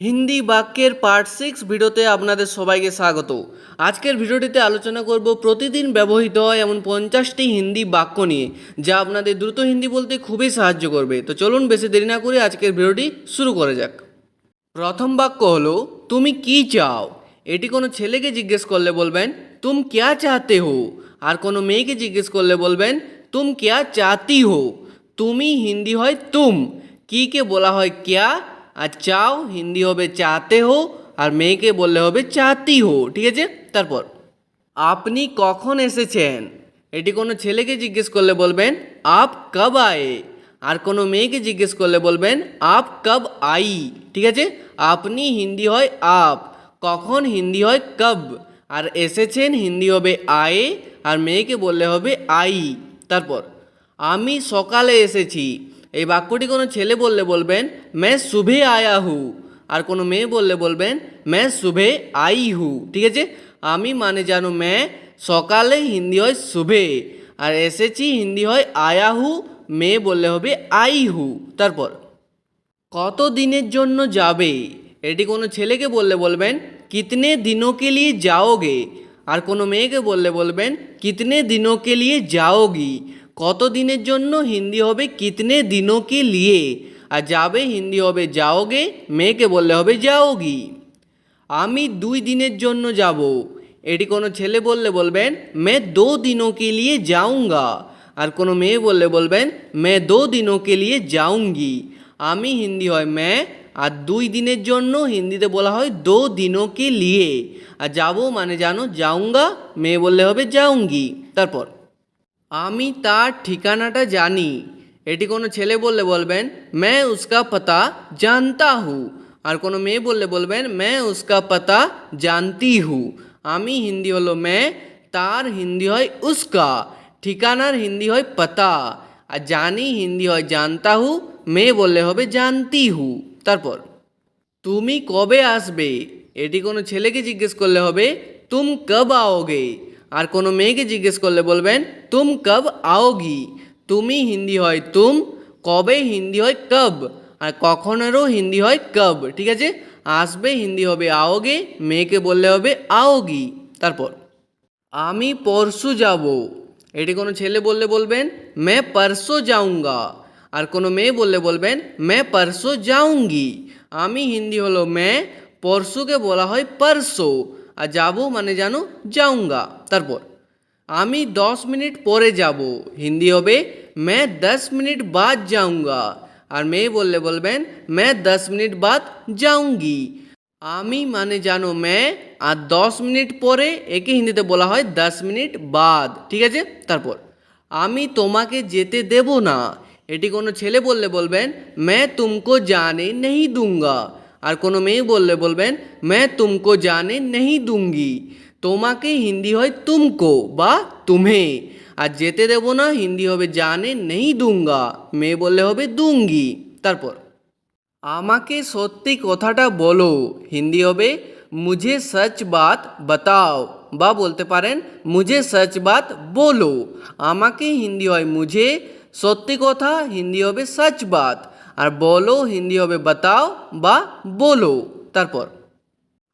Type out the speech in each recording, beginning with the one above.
হিন্দি বাক্যের part six ভিডিওতে আপনাদের সবাইকে স্বাগত। আজকের ভিডিওটিতে আলোচনা করব প্রতিদিন ব্যবহৃত হয় এমন পঞ্চাশটি হিন্দি বাক্য নিয়ে, যা আপনাদের দ্রুত হিন্দি বলতে খুবই সাহায্য করবে। তো চলুন বেশি দেরি না করে আজকের ভিডিওটি শুরু করা যাক। প্রথম বাক্য হলো, তুমি কি চাও? এটি কোনো ছেলেকে জিজ্ঞেস করলে বলবেন, তুম ক্যা চাহতে হো? আর কোনো মেয়েকে জিজ্ঞেস করলে বলবেন, তুম ক্যা চাতি হো? তুমি হিন্দি হয় তুম। কি কে বলা হয় ক্যা? আর চাও হিন্দি হবে চাতে হো, আর মেয়েকে বললে হবে চাতি হো, ঠিক আছে? তারপর, আপনি কখন এসেছেন? এটি কোনো ছেলেকে জিজ্ঞেস করলে বলবেন, আপ কব আয়ে? আর কোনো মেয়েকে জিজ্ঞেস করলে বলবেন, আপ কব আই? ঠিক আছে? আপনি হিন্দি হয় আপ, কখন হিন্দি হয় কব, আর এসেছেন হিন্দি হবে আয়ে, আর মেয়েকে বললে হবে আই। তারপর, আমি সকালে এসেছি। এই বাক্যটি কোনো ছেলে বললে বলবেন, মে শুভে আয়া হু আর কোনো মেয়ে বললে বলবেন, মে শুভে আই হু ঠিক আছে? আমি মানে জানো মে, সকালে হিন্দি হয় শুভে আর এসেছি হিন্দি হয় আয়া হু মেয়ে বললে হবে আই হু তারপর কত দিনের জন্য যাবে? এটি কোনো ছেলেকে বললে বলবেন, কিতনে দিনকে লিয়ে যাওগে? আর কোনো মেয়েকে বললে বলবেন, কিতনে দিনকে লিয়ে যাওগি? কত দিনের জন্য হিন্দি হবে, কিতনে দিনও কে লিয়ে? আর যাবে হিন্দি হবে যাওগে, মেয়েকে বললে হবে যাওগি। আমি দুই দিনের জন্য যাব। এটি কোনো ছেলে বললে বলবেন, মে দো দিনও কে লিয়ে যাউঙ্গা আর কোনো মেয়ে বললে বলবেন, মে দো দিনও কে লিয়ে যাউঙ্গি আমি হিন্দি হয় মে আর দুই দিনের জন্য হিন্দিতে বলা হয়, দো দিনও কে লিয়ে। আর যাব মানে জানো যাউঙ্গা মেয়ে বললে হবে যাউঙ্গি তারপর আমি তার ঠিকানাটা জানি এটি কোনো ছেলে বললে বলবেন मैं उसका पता जानता हूँ আর কোনো মেয়ে বললে বলবেন मैं उसका पता जानती हूँ আমি হিন্দি হলো मैं তার হিন্দি হয় উস্কা ঠিকানার হিন্দি হয় পাতা আর জানি হিন্দি হয় জানতা হু মেয়ে বললে হবে জানতি হু তারপর তুমি কবে আসবে এটি কোনো ছেলেকে জিজ্ঞেস করলে হবে তুম কব आओगे আর কোনো মেয়েকে জিজ্ঞেস করলে বলবেন তুম কব আওগি তুমি হিন্দি হয় তুম কবে হিন্দি হয় কব আর কখনেরও হিন্দি হয় কব, ঠিক আছে? আসবে হিন্দি হবে আওগে মেয়েকে বললে হবে আওগি তারপর, আমি পরশু যাব। এটি কোনো ছেলে বললে বলবেন, মে পরশু যাউঙ্গা আর কোনো মেয়ে বললে বলবেন, মে পরশু যাউঙ্গি আমি হিন্দি হলো মে, পরশুকে বলা হয় পরশো। আর যাব মানে জানো যাউঙ্গা তারপর আমি দশ মিনিট পরে যাব হিন্দি হবে মে দশ মিনিট বাদ যাউঙ্গা আর মেয়ে বললে বলবেন মে দশ মিনিট বাদ যাউঙ্গি আমি মানে জানো মে আর দশ মিনিট পরে একে হিন্দিতে বলা হয় দশ মিনিট বাদ ঠিক আছে তারপর আমি তোমাকে যেতে দেব না এটি কোনো ছেলে বললে বলবেন मैं तुमको जाने नहीं दूंगा আর কোনো মেয়ে বললে বলবেন मैं तुमको जाने नहीं दूंगी তোমাকে হিন্দি হয় তুমকো বা তুমে। আর যেতে দেব না, হিন্দি হবে জানে নেই দুঙ্গা মেয়ে বললে হবে দুঙ্গি। তারপর, আমাকে সত্যি কথাটা বলো, হিন্দি হবে মুঝে সচ বাত বাতাও বা বলতে পারেন মুঝে সচ বাত বলো। আমাকে হিন্দি হয় মুঝে, সত্যি কথা হিন্দি হবে সচ বাত। আর বলো হিন্দি হবে বাতাও বা বলো। তারপর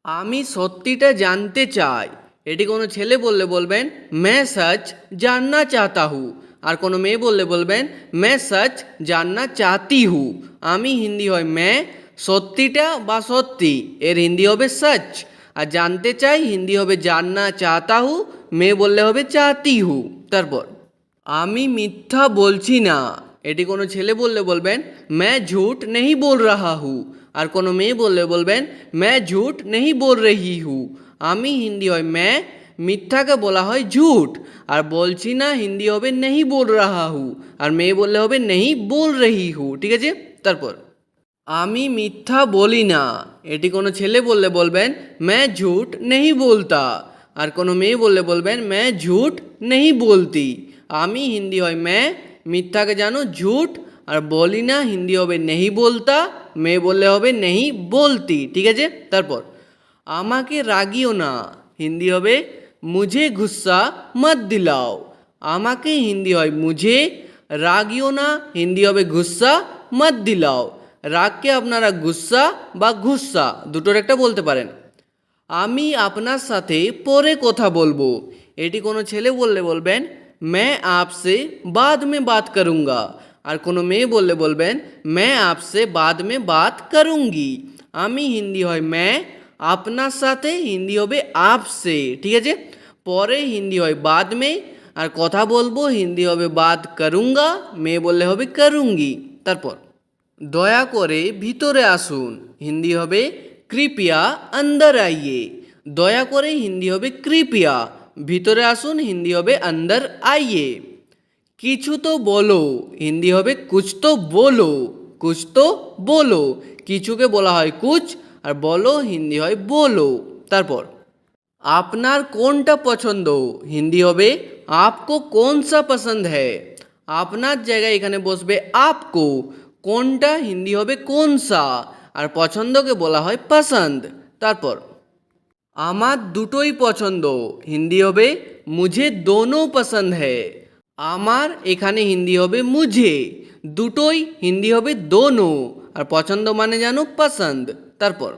আমি সত্যিটা জানতে চাই। এটি কোনো ছেলে বললে বলবেন, মে সচ জাননা চাতা হু। আর কোনো মেয়ে বললে বলবেন, মে সচ জাননা চাহতি হু। আমি হিন্দি হয় মে, সত্যিটা বা সত্যি, এর হিন্দি হবে সচ। আর জানতে চাই হিন্দি হবে জাননা চাহতা হু মেয়ে বললে হবে চাহতি হু। তারপর, আমি মিথ্যা বলছি না। এটি কোনো ছেলে বললে বলবেন ম্যা ঝুট নেই বল রাহা হু। আর কোনো মেয়ে বললে বলবেন ম্যা ঝুট নেহি বল রেহি হু আমি হিন্দি হয় ম্যা মিথ্যাকে বলা হয় ঝুট। আর বলছি না, হিন্দি হবে নেহি বল রাহা হু আর মেয়ে বললে হবে নেহি বল রেহি হু ঠিক আছে? তারপর। আমি মিথ্যা বলি না। এটি কোনো ছেলে বললে বলবেন ম্যা ঝুট নেহি বলতা আর কোনো মেয়ে বললে বলবেন ম্যা ঝুট নেহি বলতি আমি হিন্দি হয় ম্যা মিথ্যাকে জানো, ঝুট। আর বলি না, হিন্দি হবে নেহি বলতা। মেয়ে বললে হবে নেহি বলতি ঠিক আছে তারপর আমাকে রাগিও না হিন্দি হবে মুঝে গুসা মত দিলাও আমাকে হিন্দি হয় মুঝে রাগিও না হিন্দি হবে গুসা মত দিলাও রাগকে আপনারা গুসা বা গুসা দুটোর একটা বলতে পারেন আমি আপনার সাথে পরে কথা বলবো এটি কোনো ছেলে বললে বলবেন मैं आपसे बाद में बात करूँगा और को मे बोले बोलें मैं आपसे बाद में बात करूँगी। हमी हिंदी है मैं अपना साथ हिंदी हो आपसे ठीक है पर हिंदी है बाद में और कथा बोल बो, हिंदी हो बात करूँगा मे बोल हो करूँगी। तरपर दया भरे आसुँ हिंदी हो कृपया अंदर आइए। दया हिंदी हो कृपया भरे आसुँ हिंदी हो अंदर आइए। কিছু তো বলো। হিন্দি হবে কুছ তো বলো, কুছ তো বলো। কিছুকে বলা হয় কুচ আর বলো হিন্দি হয় বলো। তারপর, আপনার কোনটা পছন্দ? হিন্দি হবে, আপকো কোন সা পছন্দ হ্যায় আপনার জায়গায় এখানে বসবে, আপকো। কোনটা? হিন্দি হবে কোন সা আর পছন্দকে বলা হয়, পছন্দ। তারপর, আমার দুটোই পছন্দ। হিন্দি হবে, মুঝে দোনো পছন্দ হ্যায় আমার, এখানে হিন্দি হবে মুঝে, দুটোই হিন্দি হবে দোনো, আর পছন্দ মানে জানো পছন্দ। তারপর,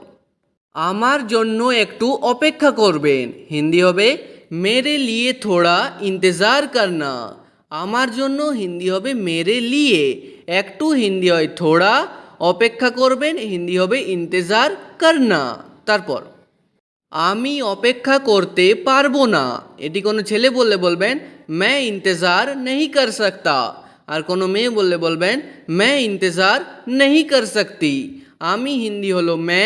আমার জন্য একটু অপেক্ষা করবেন, হিন্দি হবে মেরে লিয়ে থোড়া ইন্তজার করনা, আমার জন্য হিন্দি হবে মেরে লিয়ে, একটু হিন্দি হয় থোড়া, অপেক্ষা করবেন, হিন্দি হবে ইন্তজার করনা। তারপর আমি অপেক্ষা করতে পারব না। এটি কোনো ছেলে বললে বলবেন ম্যা ইন্তেজার নেই কর সকতা আর কোনো মেয়ে বললে বলবেন ম্যা ইন্তেজার নেই কর সকতি আমি হিন্দি হলো ম্যা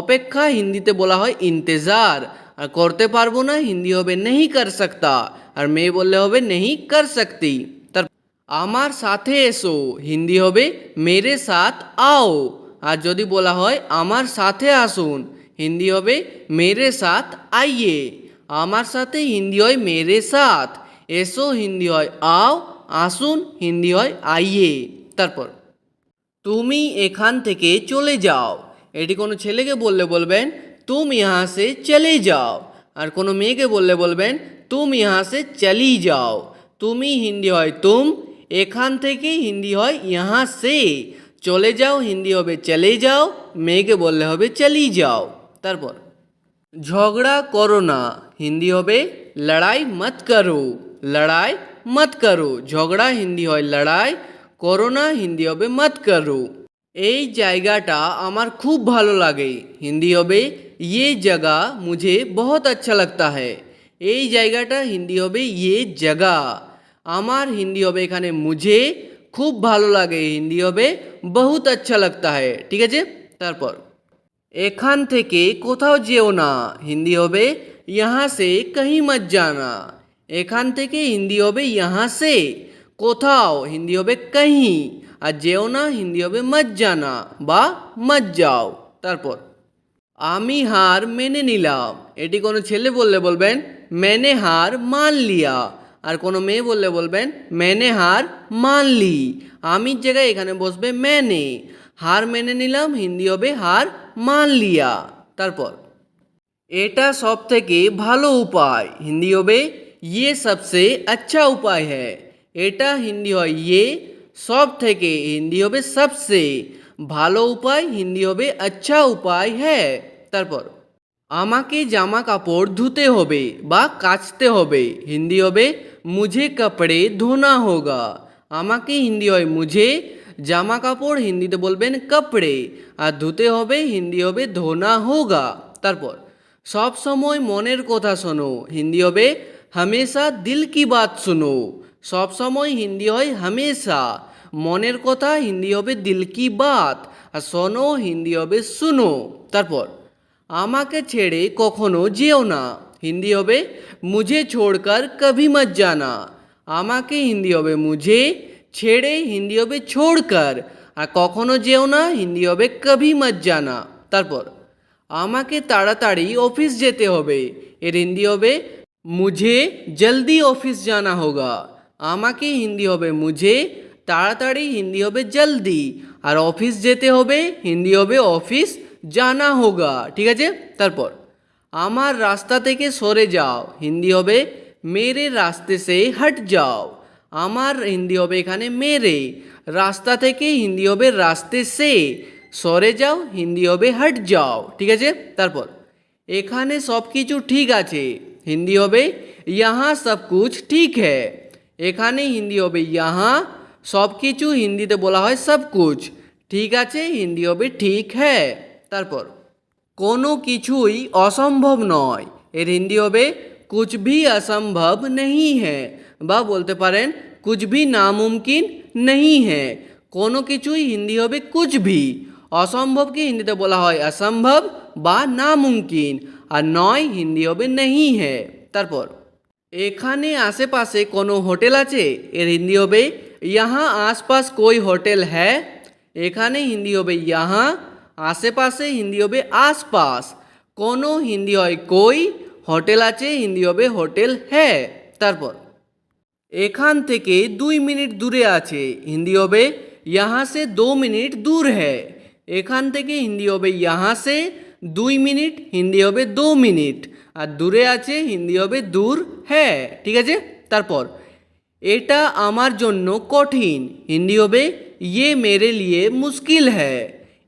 অপেক্ষা হিন্দিতে বলা হয় ইন্তেজার আর করতে পারব না, হিন্দি হবে নেই কর সকতা আর মেয়ে বললে হবে নেই কর সকতি তার আমার সাথে এসো। হিন্দি হবে মেরে সাথ আও আর যদি বলা হয় আমার সাথে আসুন। হিন্দি হবে মেরে সাথ আইয়ে। আমার সাথে হিন্দি হয় মেরে সাথ। এসো হিন্দি হয় আও, আসুন হিন্দি হয় আইয়ে। তারপর, তুমি এখান থেকে চলে যাও। এটি কোনো ছেলেকে বললে বলবেন, তুম ইহা সে চলে যাও। আর কোনো মেয়েকে বললে বলবেন, তুম ইহা সে চলি যাও। তুমি হিন্দি হয় তুম, এখান থেকে হিন্দি হয় ইহা সে। চলে যাও, হিন্দি হবে চলে যাও, মেয়েকে বললে হবে চলি যাও। তারপর ঝগড়া করো না হিন্দি হবে লড়াই মত করো লড়াই মত করো ঝগড়া হিন্দি হয় লড়াই করো না হিন্দি হবে মত করো এই জায়গাটা আমার খুব ভালো লাগে হিন্দি হবে ये जगह मुझे बहुत अच्छा लगता है এই জায়গাটা হিন্দি হবে ये जगह আমার হিন্দি হবে এখানে মুঝে খুব ভালো লাগে হিন্দি হবে বহুত আচ্ছা লাগতা है ঠিক আছে তারপর এখান থেকে কোথাও যেও না। হিন্দি হবে, ইহা সে কহি মত জানা। এখান থেকে হিন্দি হবে, ইহা সে। কোথাও, হিন্দি হবে, কহি। আর যেও না, হিন্দি হবে, মত জানা। বা, মত যাও। তারপর, আমি হার মেনে নিলাম। এটি কোনো ছেলে বললে বলবেন, মেনে হার মান লিয়া। আর কোনো মেয়ে বললে বলবেন, মেনে হার মানলি আমি আমির জায়গায় এখানে বসবে, মেনে। হার মেনে নিলাম হিন্দি হবে হার মান লিয়া তারপর এটা সব থেকে ভালো উপায় হিন্দি হবে ইয়ে সবসে আচ্ছা উপায় হ্যায় এটা হিন্দি হয় ইয়ে সব থেকে হিন্দি হবে সবসে ভালো উপায় হিন্দি হবে আচ্ছা উপায় হ্যাঁ তারপর আমাকে জামা কাপড় ধুতে হবে বা কাচতে হবে হিন্দি হবে মুঝে কাপড়ে ধোনা হোগা আমাকে হিন্দি হয় মুঝে জামা কাপড়, হিন্দিতে বলবেন কাপড়ে, আর ধুতে হবে, হিন্দি হবে ধোনা হোগা। তারপর, সব সময় মনের কথা শোনো, হিন্দি হবে হামেশা দিল কি বাত শোনো। সব সময় হিন্দি হয় হামেশা, মনের কথা হিন্দি হবে দিল কি বাত, আর শোনো, হিন্দি হবে শুনো। তারপর, আমাকে ছেড়ে কখনো যেও না, হিন্দি হবে মুঝে ছোড়কার কভি মত জানা, আমাকে হিন্দি হবে মুঝে ছেড়ে হিন্দি হবে ছোড়কর, আর কখনো যেও না, হিন্দি হবে কভি মত জানা। তারপর, আমাকে তাড়াতাড়ি অফিস যেতে হবে। এর হিন্দি হবে, মুঝে জলদি অফিস জানা হোগা। আমাকে হিন্দি হবে, মুঝে তাড়াতাড়ি হিন্দি হবে জলদি। আর অফিস যেতে হবে, হিন্দি হবে অফিস জানা হোগা। ঠিক আছে? তারপর, আমার রাস্তা থেকে সরে যাও। হিন্দি হবে, মেরে রাস্তে সে হট যাও। আমার হিন্দি হবে এখানে মেরে, রাস্তা থেকে হিন্দি হবে রাস্তে সে, সরে যাও, হিন্দি হবে হট যাও, ঠিক আছে? তারপর, এখানে সব কিছু ঠিক আছে, হিন্দি হবে ইহা সব কুছ ঠিক হ্যায়, এখানে হিন্দি হবে ইহা সব কিছু হিন্দিতে বলা হয় সব কুছ, ঠিক আছে, হিন্দি হবে ঠিক হ্যাঁ তারপর, কোনো কিছুই অসম্ভব নয়, এর হিন্দি হবে ভি অসম্ভব নেই বা বলতে পারেন ভি নামুমকিন নেই কোনো কিছুই হিন্দি হবে ভি অসম্ভবকে হিন্দিতে বলা হয় অসম্ভব বা নামুমকিন। আর নয় হিন্দি হবে নেই তারপর, এখানে আশেপাশে কোনো হোটেল আছে? এর হিন্দি হবে ইহা আশপাশ কই হোটেল হ্যাঁ? এখানে হিন্দি হবে ইহা আশেপাশে হিন্দি হবে, আশপাশ। কোনো হিন্দি হয়, কই। হোটেল আছে হিন্দি হবে হোটেল হ্যাঁ তারপর এখান থেকে দুই মিনিট দূরে আছে হিন্দি হবে यहाँ से दो মিনিট দূর है এখান থেকে হিন্দি হবে यहाँ से দুই মিনিট হিন্দি হবে দু মিনিট আর দূরে আছে হিন্দি হবে দূর হ্যাঁ ঠিক আছে তারপর এটা আমার জন্য কঠিন হিন্দি হবে ইয়ে মেরে লিয়ে মুশকিল হ্যাঁ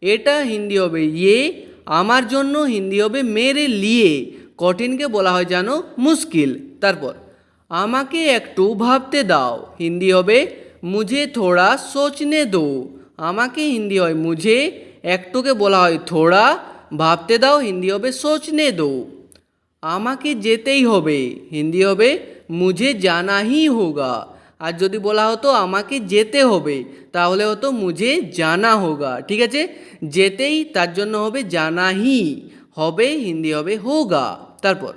এটা হিন্দি হবে ইয়ে আমার জন্য হিন্দি হবে মেরে লিয়ে কঠিনকে বলা হয় জানো মুশকিল। তারপর, আমাকে একটু ভাবতে দাও। হিন্দি হবে, মুঝে থোড়া সোচনে দো। আমাকে হিন্দি হয়, মুঝে। একটুকে বলা হয়, থোড়া। ভাবতে দাও, হিন্দি হবে, সোচনে দো। আমাকে যেতেই হবে। হিন্দি হবে, মুঝে জানা হি হোগা। আর যদি বলা হতো, আমাকে যেতে হবে, তাহলে হতো, মুঝে জানা হোগা। ঠিক আছে? যেতেই তার জন্য হবে, জানা হি। হবে হিন্দি হবে হোগা। তারপর,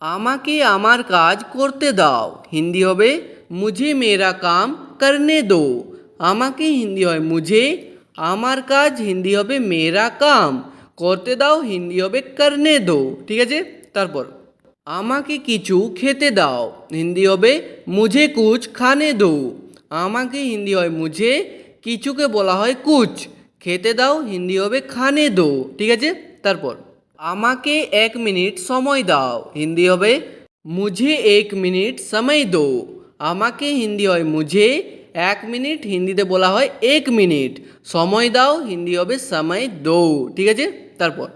আমাকে আমার কাজ করতে দাও। হিন্দি হবে, মুঝে মেরা কাম করনে দো। আমাকে হিন্দি হয়, মুঝে, আমার কাজ হিন্দি হবে, মেরা কাম। করতে দাও, হিন্দি হবে, করনে দো। ঠিক আছে? তারপর, আমাকে কিছু খেতে দাও। হিন্দি হবে, মুঝে কুচ খানে দো। আমাকে হিন্দি হয়, মুঝে, কিছুকে বলা হয় কুচ খেতে দাও, হিন্দি হবে, খানে দো। ঠিক আছে? তারপর আমাকে এক মিনিট সময় দাও। হিন্দি হবে, মুঝে এক মিনিট সময় দো। আমাকে হিন্দি হয়, মুঝে এক মিনিট। হিন্দিতে বলা হয়, এক মিনিট। সময় দাও, হিন্দি হবে, সময় দো। ঠিক আছে? তারপর।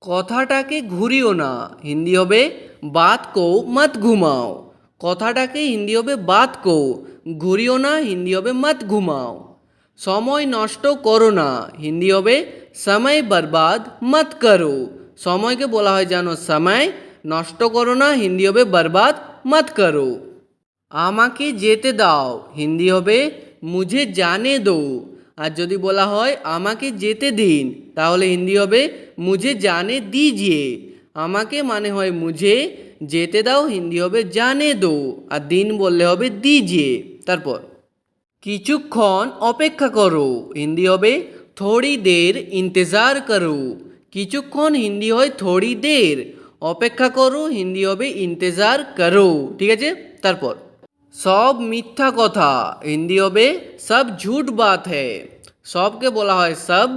কথাটাকে ঘুরিও না। হিন্দি হবে, বাত কো মত ঘুমাও। কথাটাকে হিন্দি হবে, বাত কো। ঘুরিও না, হিন্দি হবে, মত ঘুমাও। সময় নষ্ট করো না। হিন্দি হবে, সময় বরবাদ মত করো। সময়কে বলা হয় জানো, সময় নষ্ট করো না। হিন্দি হবে, বরবাদ মত করো। আমাকে যেতে দাও। হিন্দি হবে, মুঝে জানে দো। আর যদি বলা হয়, আমাকে যেতে দিন। তাহলে হিন্দি হবে, মুঝে জানে দিজিয়ে। আমাকে মানে হয়, মুঝে যেতে দাও। হিন্দি হবে, জানে দো। আর দিন বললে হবে, দিজিয়ে। তারপর। কিছুক্ষণ অপেক্ষা করো। হিন্দি হবে থোড়ি দের ইন্তজার করো। কিছুক্ষণ হিন্দি হয় থোড়ি দের। অপেক্ষা করো, হিন্দি হবে ইন্তজার করো। ঠিক আছে? তারপর। সব মিথ্যা কথা, হিন্দি হবে সব ঝুট বাত হ্যায়। সবকে বলা হয় সব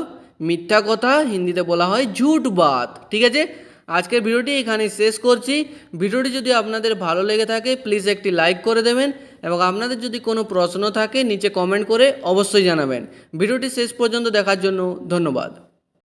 মিথ্যা কথা হিন্দিতে বলা হয় ঝুট বাত। ঠিক আছে? আজকের ভিডিওটি এখানেই শেষ করছি। ভিডিওটি যদি আপনাদের ভালো লেগে থাকে প্লিজ একটি লাইক করে দেবেন এবং আপনাদের যদি কোনো প্রশ্ন থাকে, নিচে কমেন্ট করে অবশ্যই জানাবেন। ভিডিওটি শেষ পর্যন্ত দেখার জন্য ধন্যবাদ।